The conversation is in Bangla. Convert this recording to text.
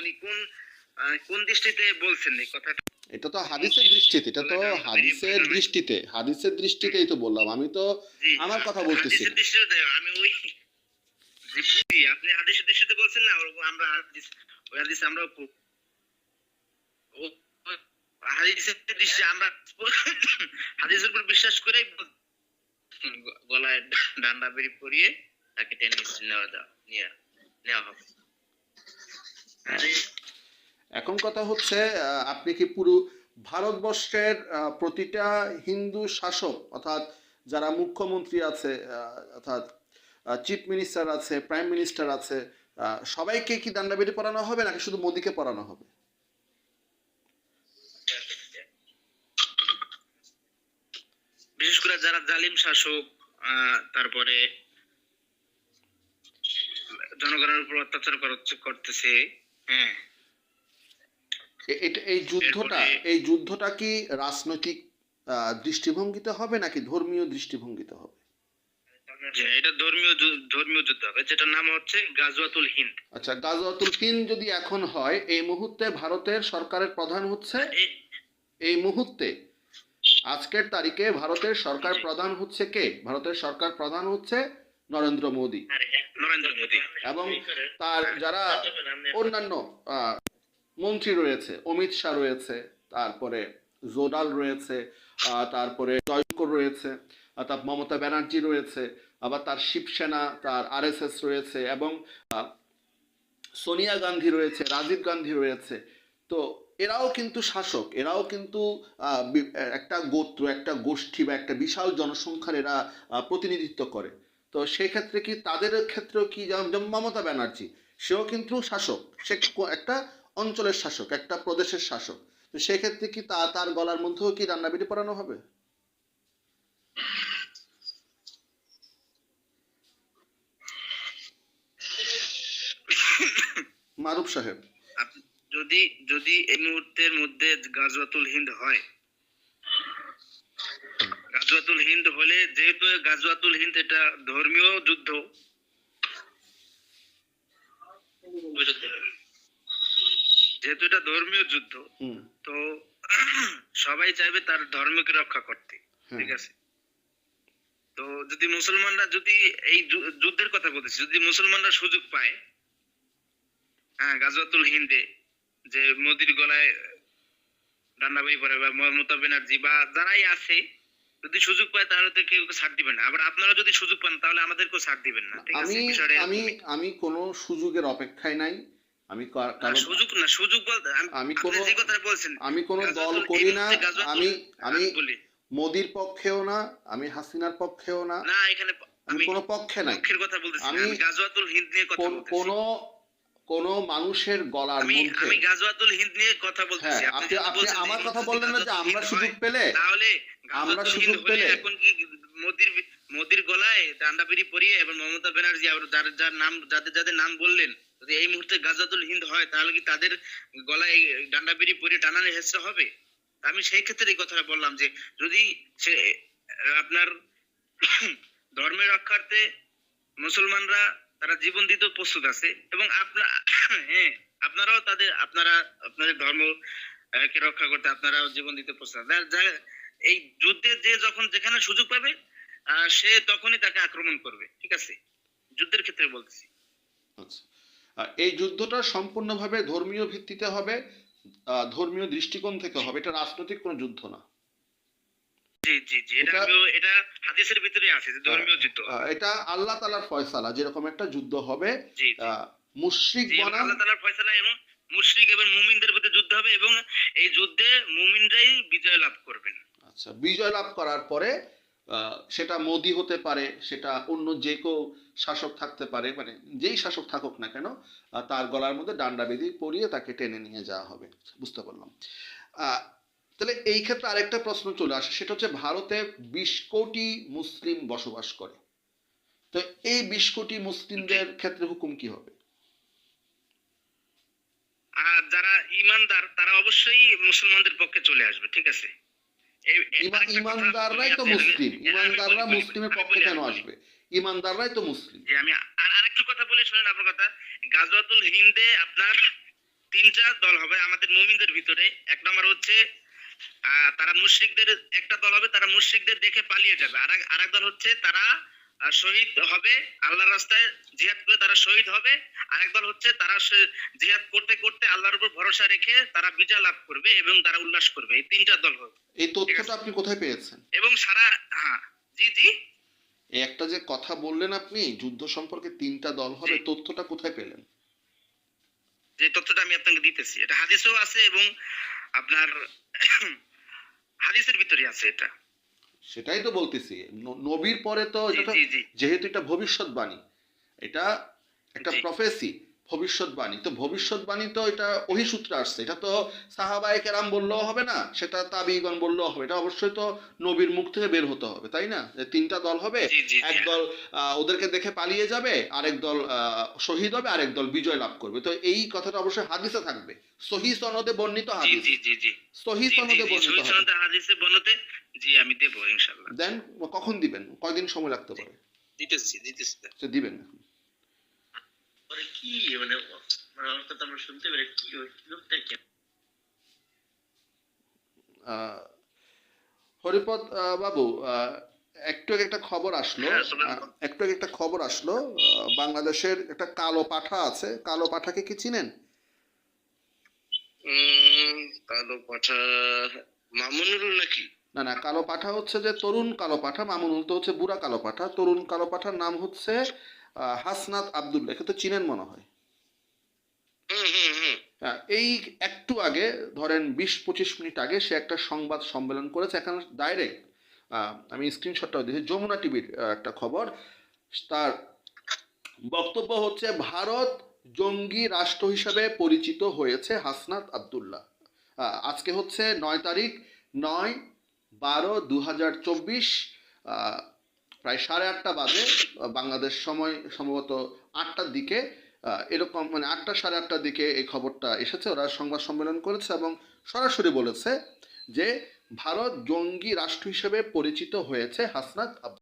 মানে কোন কোন দৃষ্টিতে বলছেন এই কথাটা? এটা তো হাদিসের দৃষ্টিতে এটা তো হাদিসের দৃষ্টিতে হাদিসের দৃষ্টিতেই তো বললাম আমি তো আমার কথা বলতেছি আমি ওই আপনি হাদিসের দৃষ্টিতে বলছেন না আমরা হাদিস ওই হাদিস আমরা হাদিসের দৃষ্টি আমরা হাদিসের উপর বিশ্বাস করেই গ- গলায় ডান্ডা বেরি পরিয়ে তাকে টেনে নেওয়া দাও নিয়ে নেওয়া হবে। এখন কথা হচ্ছে আপনি কি পুরো ভারতবর্ষের প্রতিটা হিন্দু শাসক, অর্থাৎ যারা মুখ্যমন্ত্রী আছে অর্থাৎ চিফ মিনিস্টার আছে প্রাইম মিনিস্টার আছে সবাইকে কি দান্ডাবেদি পড়ানো হবে নাকি শুধু মোদিকে পড়ানো হবে? বিশেষ করে যারা জালিম শাসক তারপরে জনগণের উপর অত্যাচার করতেছে হ্যাঁ এই যুদ্ধটা এই যুদ্ধটা কি রাজনৈতিক দৃষ্টিভঙ্গিতে হবে নাকি ধর্মীয় দৃষ্টিভঙ্গিতে হবে? এটা ধর্মীয় ধর্মীয় যুদ্ধ হবে যেটার নাম হচ্ছে গাজওয়াতুল হিন্দ। আচ্ছা গাজওয়াতুল হিন্দ যদি এখন হয় এই মুহূর্তে ভারতের সরকারের প্রধান হচ্ছে? এই- এই মুহূর্তে? আজকের তারিখে ভারতের সরকার প্রধান হচ্ছে কে? ভারতের সরকার প্রধান হচ্ছে নরেন্দ্র মোদী। এবং তার যারা অন্যান্য মন্ত্রী রয়েছে অমিত শাহ রয়েছে তারপরে জোডাল রয়েছে তারপরে জয়শঙ্কর রয়েছে তার মমতা ব্যানার্জি রয়েছে আবার তার শিবসেনা তার আরএসএস রয়েছে এবং সোনিয়া গান্ধী রয়েছে রাজীব গান্ধী রয়েছে। তো এরাও কিন্তু শাসক এরাও কিন্তু আহ, একটা গোত্র একটা গোষ্ঠী বা একটা বিশাল জনসংখ্যার এরা প্রতিনিধিত্ব করে। তো সেই ক্ষেত্রে কি তাদের ক্ষেত্রেও কি যেমন মমতা ব্যানার্জি, সেও কিন্তু শাসক, সে একটা অঞ্চলের শাসক, একটা প্রদেশের শাসক। তো সেক্ষেত্রে কি তা, তার গলার মধ্যেও কি রান্নাবিড়ি পড়ানো হবে? মারুফ সাহেব। যদি যদি এই মুহূর্তের মধ্যে গাজওয়াতুল হিন্দ হয় গাজওয়াতুল হিন্দ হলে যেহেতু গাজওয়াতুল হিন্দ এটা ধর্মীয় যুদ্ধ যেহেতু এটা ধর্মীয় যুদ্ধ তো সবাই চাইবে তার ধর্মকে রক্ষা করতে। ঠিক আছে? তো যদি মুসলমানরা যদি এই যুদ্ধের কথা বলতেছি যদি মুসলমানরা সুযোগ পায় হ্যাঁ গাজওয়াতুল হিন্দে যে মোদির গলায় ডান্ডাবাই পরে বা মমতা ব্যানার্জি বা যারাই আছে যদি সুযোগ পায় তাহলে তো কেউ ছাড় দিবেন না। আবার আপনারা যদি সুযোগ পান তাহলে আমাদেরকেও ছাড় দিবেন না। ঠিক আছে? আমি বিষয়টা আমি। আমি কোনো সুযোগের অপেক্ষায় নাই। আমি সুযোগ না সুযোগ আমি কোনো- যে কথা বলছেন আমি কোনো দল করি না। আমি আমি বলি। মোদির পক্ষেও না আমি হাসিনার পক্ষেও না। না এখানে আমি কোনো পক্ষে নাই। পক্ষের কথা বলতেছি আমি- গাজওয়াতুল হিন্দ নিয়ে কথা বলতেছি। কোনো কোনো মানুষের গলার মধ্যে আমি গাজওয়াতুল হিন্দ নিয়ে কথা হ্যাঁ বলতেছি আপনি আপনি আমার এই কথা মুহূর্তে বললেন না যে আমরা হিন্দ সুযোগ হয়, পেলে তাহলে আমরা সুযোগ পেলে- এখন কি মোদির মোদির গলায় ডান্ডাবিড়ি পরিয়ে এবং মমতা ব্যানার্জি আর যার যার নাম যাদের যাদের নাম বললেন যদি এই মুহূর্তে গাজওয়াতুল হিন্দ হয় তাহলে কি তাদের গলায় ডান্ডাবিড়ি পরিয়ে টানানো হেসে হবে? আমি সেই ক্ষেত্রে এই কথাটা বললাম যে যদি সে আপনার ধর্মের রক্ষার্থে মুসলমানরা তারা জীবন দিতে প্রস্তুত আছে এবং আপনার হ্যাঁ আপনারাও তাদের, আপনারা, আপনাদের ধর্ম কে রক্ষা করতে আপনারাও জীবন দিতে প্রস্তুত এই যুদ্ধে যে যখন যেখানে সুযোগ পাবে সে তখনই তাকে আক্রমণ করবে, ঠিক আছে? যুদ্ধের ক্ষেত্রে বলতেছি। আচ্ছা। এই যুদ্ধটা সম্পূর্ণভাবে ধর্মীয় ভিত্তিতে হবে ধর্মীয় দৃষ্টিকোণ থেকে হবে। এটা রাজনৈতিক কোনো যুদ্ধ না। এটা এটা- আমিও এটা আল্লাহ তালার ফয়সালা যেরকম একটা যুদ্ধ হবে মুশরিক এবং বনাম আল্লাহ তাআলার ফয়সালা এবং মুশরিক এবং মুমিনদের মধ্যে যুদ্ধ হবে এবং এই যুদ্ধে মুমিনরাই বিজয় লাভ করবেন। আচ্ছা বিজয় লাভ করার পরে সেটা মোদি হতে পারে সেটা অন্য যে কেউ শাসক থাকতে পারে মানে যেই শাসক থাকুক না কেন তার গলার মধ্যে ডান্ডা বেঁধে পরিয়ে তাকে টেনে নিয়ে যাওয়া হবে। বুঝতে পারলাম। আহ, তাহলে এই ক্ষেত্রে আরেকটা প্রশ্ন চলে আসে সেটা হচ্ছে ভারতে বিশ কোটি মুসলিম বসবাস করে। তো এই বিশ কোটি মুসলিমদের ক্ষেত্রে হুকুম কি হবে? আর যারা ইমানদার তারা অবশ্যই মুসলমানদের পক্ষে চলে আসবে ঠিক আছে? ইমানদাররাই তো মুসলিম। ইমানদাররা মুসলিমের পক্ষে কেন আসবে? ইমানদাররাই তো মুসলিম। যে আমি আর আরেকটু কথা বলে শোনেন আপনার কথা। গাজওয়াতুল হিন্দে আপনার তিনটা দল হবে আমাদের মুমিনদের ভিতরে। এক নম্বর হচ্ছে তারা মুশরিকদের একটা দল হবে তারা মুশরিকদের দেখে পালিয়ে যাবে। আর এক- দল হচ্ছে তারা শহীদ হবে আল্লাহর রাস্তায় জিহাদ করে তারা শহীদ হবে। আর এক দল হচ্ছে তারা জিহাদ করতে করতে আল্লাহর উপর ভরসা রেখে তারা বিজয় লাভ করবে এবং তারা উল্লাস করবে। এই তিনটা দল হবে। এই তথ্যটা আপনি কোথায় পেয়েছেন? এবং সারা হ্যাঁ জি জি। একটা যে কথা বললেন আপনি যুদ্ধ সম্পর্কে তিনটা দল হবে তথ্যটা কোথায় পেলেন? যে তথ্যটা আমি আপনাকে দিতেছি এটা হাদিসেও আছে এবং আপনার হাদিসের ভিতরে আছে এটা। সেটাই তো বলতেছি। নবীর পরে তো যেহেতু এটা ভবিষ্যৎ বাণী যেহেতু এটা ভবিষ্যৎবাণী এটা একটা। প্রফেসি ভবিষ্যৎবাণী। তো ভবিষ্যৎবাণী তো এটা ওহি সূত্রে আসছে। এটা তো সাহাবাই কেরাম বললেও হবে না সেটা তাবিগণ বললেও হবে। এটা অবশ্যই তো নবীর মুখ থেকে বের হতে হবে তাই না? যে তিনটা দল হবে। এক দল ওদেরকে দেখে পালিয়ে যাবে আরেক দল শহীদ হবে আরেক দল বিজয় লাভ করবে। তো এই কথাটা অবশ্যই হাদিসে থাকবে। সহি সনদে বর্ণিত হাদিস। জি জি জি। সহি সনদে বর্ণিত হাদিস। বর্ণতে জি আমি দেব ইনশাআল্লাহ। দেন কখন দিবেন? কয়দিন সময় লাগতে পারে? দিতেছি দিতেছি। দিবেন পরে কি মানে মানে আমার কথা আমরা শুনতে পারি কি লোকটা কি? হরিপদ বাবু একটু একটা খবর আসলো। হ্যাঁ, একটু একটা খবর আসলো। বাংলাদেশের একটা কালো পাঠা আছে। কালো পাঠাকে কি চিনেন? কালো পাঠা মামুনুল নাকি? না না কালো পাঠা হচ্ছে যে তরুণ কালো পাঠা মামুনুল তো হচ্ছে বুড়া কালো পাঠা। তরুণ কালো পাঠার নাম হচ্ছে হাসনাত আবদুল্লাহ একে তো চিনেন মনে হয়। হ্যাঁ, এই একটু আগে ধরেন বিশ পঁচিশ মিনিট আগে সে একটা সংবাদ সম্মেলন করেছে এখানে ডাইরেক্ট আমি স্ক্রিনশটটাও দিয়েছি। যমুনা টিভির একটা খবর। তার বক্তব্য হচ্ছে ভারত জঙ্গি রাষ্ট্র হিসাবে পরিচিত হয়েছে হাসনাত আবদুল্লাহ। আজকে হচ্ছে নয় তারিখ নয় বারো দু হাজার চব্বিশ প্রায় সাড়ে আটটা বাজে বাংলাদেশ সময় সম্ভবত আটটার দিকে এরকম মানে আটটা সাড়ে আটটার দিকে এই খবরটা এসেছে। ওরা সংবাদ সম্মেলন করেছে এবং সরাসরি বলেছে যে ভারত জঙ্গি রাষ্ট্র হিসেবে পরিচিত হয়েছে হাসনাত